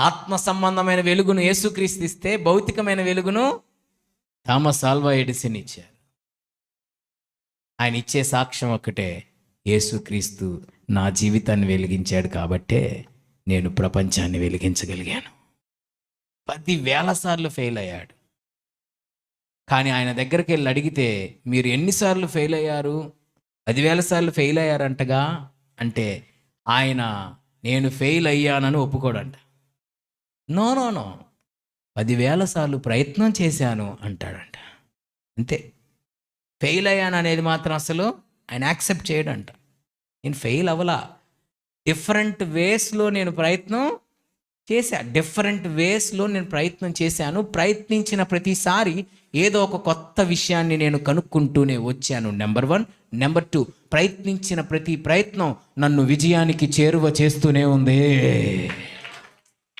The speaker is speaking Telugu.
ఆత్మ సంబంధమైన వెలుగును యేసుక్రీస్తు ఇస్తే భౌతికమైన వెలుగును థామస్ ఆల్వా ఎడిసన్ ఇచ్చారు ఆయన ఇచ్చే సాక్ష్యం ఒక్కటే యేసుక్రీస్తు నా జీవితాన్ని వెలిగించాడు కాబట్టే నేను ప్రపంచాన్ని వెలిగించగలిగాను. పది వేల సార్లు ఫెయిల్ అయ్యాడు. కానీ ఆయన దగ్గరికి వెళ్ళి అడిగితే మీరు ఎన్నిసార్లు ఫెయిల్ అయ్యారు? పదివేల సార్లు ఫెయిల్ అయ్యారంటగా? అంటే ఆయన నేను ఫెయిల్ అయ్యానని ఒప్పుకోడంట. No no no. పదివేల సార్లు ప్రయత్నం చేశాను అంటాడంట. అంతే. ఫెయిల్ అయ్యాను అనేది మాత్రం అసలు ఆయన యాక్సెప్ట్ చేయడంట. నేను ఫెయిల్ అవ్వలా. డిఫరెంట్ వేస్లో నేను ప్రయత్నం చేశా. డిఫరెంట్ వేస్లో నేను ప్రయత్నం చేశాను. ప్రయత్నించిన ప్రతిసారి ఏదో ఒక కొత్త విషయాన్ని నేను కనుక్కుంటూనే వచ్చాను. Number one. Number two. ప్రయత్నించిన ప్రతి ప్రయత్నం నన్ను విజయానికి చేరువ చేస్తూనే ఉంది.